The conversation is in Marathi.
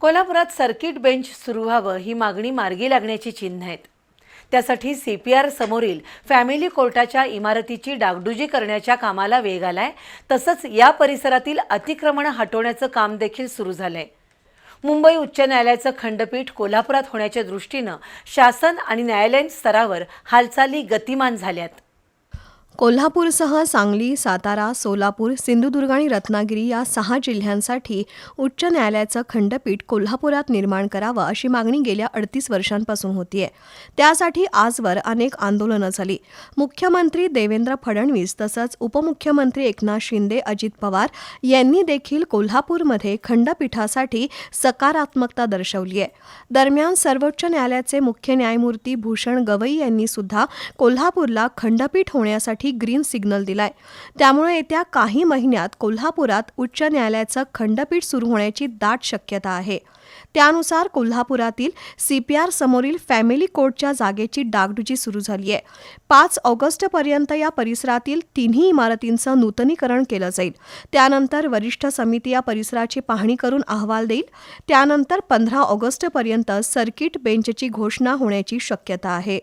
कोल्हापुरात सर्किट बेंच सुरू व्हावं ही मागणी मार्गी लागण्याची चिन्ह आहेत. त्यासाठी सी पी आर समोरील फॅमिली कोर्टाच्या इमारतीची डागडुजी करण्याच्या कामाला वेग आलाय. तसंच या परिसरातील अतिक्रमण हटवण्याचं काम देखील सुरू झालंय. मुंबई उच्च न्यायालयाचं खंडपीठ कोल्हापुरात होण्याच्या दृष्टीनं शासन आणि न्यायालयीन स्तरावर हालचाली गतिमान झाल्यात. कोल्हापूरसह सांगली सातारा सोलापूर सिंधुदुर्ग आणि रत्नागिरी या सहा जिल्ह्यांसाठी उच्च न्यायालयाचं खंडपीठ कोल्हापुरात निर्माण करावं अशी मागणी गेल्या अडतीस वर्षांपासून होतीये. त्यासाठी आजवर अनेक आंदोलनं झाली. मुख्यमंत्री देवेंद्र फडणवीस तसंच उपमुख्यमंत्री एकनाथ शिंदे अजित पवार यांनी देखील कोल्हापूरमध्ये खंडपीठासाठी सकारात्मकता दर्शवली आहे दरम्यान सर्वोच्च न्यायालयाचे मुख्य न्यायमूर्ती भूषण गवई यांनी सुद्धा कोल्हापूरला खंडपीठ होण्यासाठी ग्रीन सिग्नल दिलाय. त्यामुळे येत्या काही महिन्यात कोल्हापुरात उच्च न्यायालयाचं खंडपीठ सुरू होण्याची दाट शक्यता आहे. त्यानुसार कोल्हापुरातील सीपीआर समोरील फॅमिली कोर्टच्या जागेची डागडुजी सुरू झाली आहे. पाच ऑगस्टपर्यंत या परिसरातील तिन्ही इमारतींचं नूतनीकरण केलं जाईल. त्यानंतर वरिष्ठ समिती या परिसराची पाहणी करून अहवाल देईल. त्यानंतर पंधरा ऑगस्टपर्यंत सर्किट बेंचची घोषणा होण्याची शक्यता आहे.